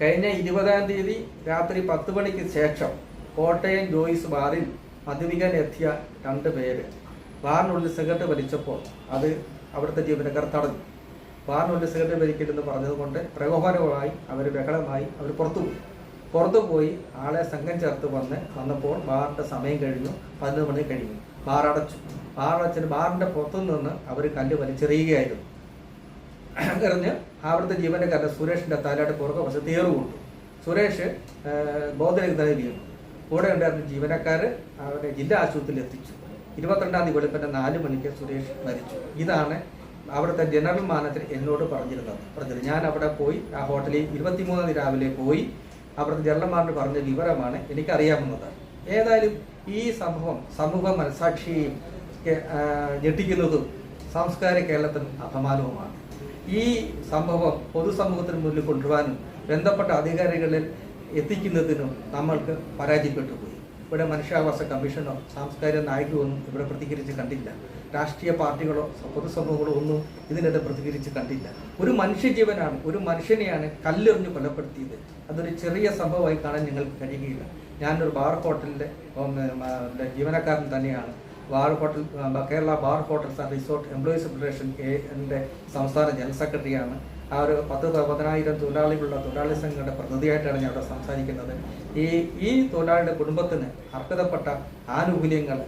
കഴിഞ്ഞ ഇരുപതാം തീയതി രാത്രി പത്ത് മണിക്ക് ശേഷം കോട്ടയം ജോയിസ് ബാറിൽ മദ്യപിക്കാൻ എത്തിയ രണ്ട് പേര്. ബാറിനുള്ളിൽ സിഗരറ്റ് വലിച്ചപ്പോൾ അത് അവിടുത്തെ ജീവനക്കാർ തടഞ്ഞു. ബാറിനുള്ളിൽ സിഗരറ്റ് വലിക്കരുതെന്ന് പറഞ്ഞതുകൊണ്ട് പ്രകോപനമായി അവർ ബഹളമായി അവർ പുറത്തു പോയി. പുറത്തു പോയി ആളെ സംഘം ചേർത്ത് വന്ന് വന്നപ്പോൾ ബാറിന്റെ സമയം കഴിഞ്ഞു പതിനൊന്ന് മണി കഴിഞ്ഞു. ബാർ അടച്ചു ബാർ അടച്ചിട്ട് ബാറിന്റെ പുറത്തു നിന്ന് അവർ കല്ല് വലിച്ചെറിയുകയായിരുന്നു. എറിഞ്ഞ് അവിടുത്തെ ജീവനക്കാരൻ സുരേഷിന്റെ തലയുടെ പുറകെ വശം തേറ് കൊണ്ടു. സുരേഷ് ബോധരഹിതനായി വീണു കൂടെ ഉണ്ടായിരുന്ന ജീവനക്കാർ അവരെ ജില്ലാ ആശുപത്രിയിൽ എത്തിച്ചു. ഇരുപത്തിരണ്ടാം തീയതി വെളുപ്പിന്റെ നാല് മണിക്ക് സുരേഷ് മരിച്ചു. ഇതാണ് അവിടുത്തെ ജനറൽ മാനേജർ എന്നോട് പറഞ്ഞിരുന്നത്. പറഞ്ഞത് ഞാൻ അവിടെ പോയി ആ ഹോട്ടലിൽ ഇരുപത്തിമൂന്നാം തീയതി രാവിലെ പോയി അവിടുത്തെ ജനറൽ മാനേജർ പറഞ്ഞ വിവരമാണ് എനിക്കറിയാവുന്നത്. ഏതായാലും ഈ സംഭവം സമൂഹ മനസാക്ഷി ഞെട്ടിക്കുന്നതും സാംസ്കാരിക കേരളത്തിനും അപമാനവുമാണ്. ഈ സംഭവം പൊതുസമൂഹത്തിന് മുന്നിൽ കൊണ്ടുവരാനും ബന്ധപ്പെട്ട അധികാരികളിൽ എത്തിക്കുന്നതിനും നമ്മൾക്ക് പരാജയപ്പെട്ടു. പോയി ഇവിടെ മനുഷ്യാവകാശ കമ്മീഷനോ സാംസ്കാരിക നായകരോ ഒന്നും ഇവിടെ പ്രതികരിച്ച് കണ്ടില്ല. രാഷ്ട്രീയ പാർട്ടികളോ പൊതുസമൂഹങ്ങളോ ഒന്നും ഇതിനെതിരെ പ്രതികരിച്ച് കണ്ടില്ല. ഒരു മനുഷ്യജീവനാണ് ഒരു മനുഷ്യനെയാണ് കല്ലെറിഞ്ഞ് കൊലപ്പെടുത്തിയത്. അതൊരു ചെറിയ സംഭവമായി കാണാൻ ഞങ്ങൾക്ക് കഴിയുകയില്ല. ഞാനൊരു ബാർ ഹോട്ടലിന്റെ ജീവനക്കാരൻ തന്നെയാണ്. Bar hotel Kerala bar hotels and resort employees federation എന്റെ സംസ്ഥാന ജനറൽ സെക്രട്ടറിയാണ്. ആ ഒരു പത്ത് പതിനായിരം തൊഴിലാളികളുള്ള തൊഴിലാളി സംഘങ്ങളുടെ പ്രതിനിധിയായിട്ടാണ് ഞാൻ ഇവിടെ സംസാരിക്കുന്നത്. ഈ ഈ തൊഴിലാളിയുടെ കുടുംബത്തിന് അർഹതപ്പെട്ട ആനുകൂല്യങ്ങൾ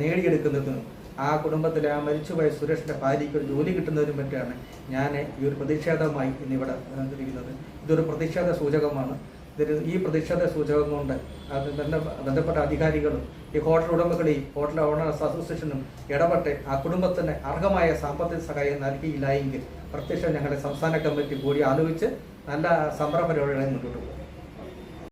നേടിയെടുക്കുന്നതിനും ആ കുടുംബത്തിലെ ആ മരിച്ചുപോയ സുരേഷിന്റെ ഭാര്യയ്ക്ക് ഒരു ജോലി കിട്ടുന്നതിനും പറ്റിയാണ് ഞാൻ ഈ ഒരു പ്രതിഷേധമായി ഇന്നിവിടെ തിരിക്കുന്നത് ഇതൊരു പ്രതിഷേധ സൂചകമാണ്. ഇതിൽ ഈ പ്രതിഷേധ സൂചകം കൊണ്ട് ബന്ധപ്പെട്ട അധികാരികളും ഈ ഹോട്ടൽ ഉടമകളെയും ഹോട്ടൽ ഓണേഴ്സ് അസോസിയേഷനും ഇടപെട്ട് ആ കുടുംബത്തിന് അർഹമായ സാമ്പത്തിക സഹായം നൽകിയില്ല എങ്കിൽ പ്രത്യക്ഷം ഞങ്ങളുടെ സംസ്ഥാന കമ്മിറ്റി കൂടി ആലോചിച്ച് നല്ല സമര പരിപാടികളെ മുന്നോട്ട് പോകും.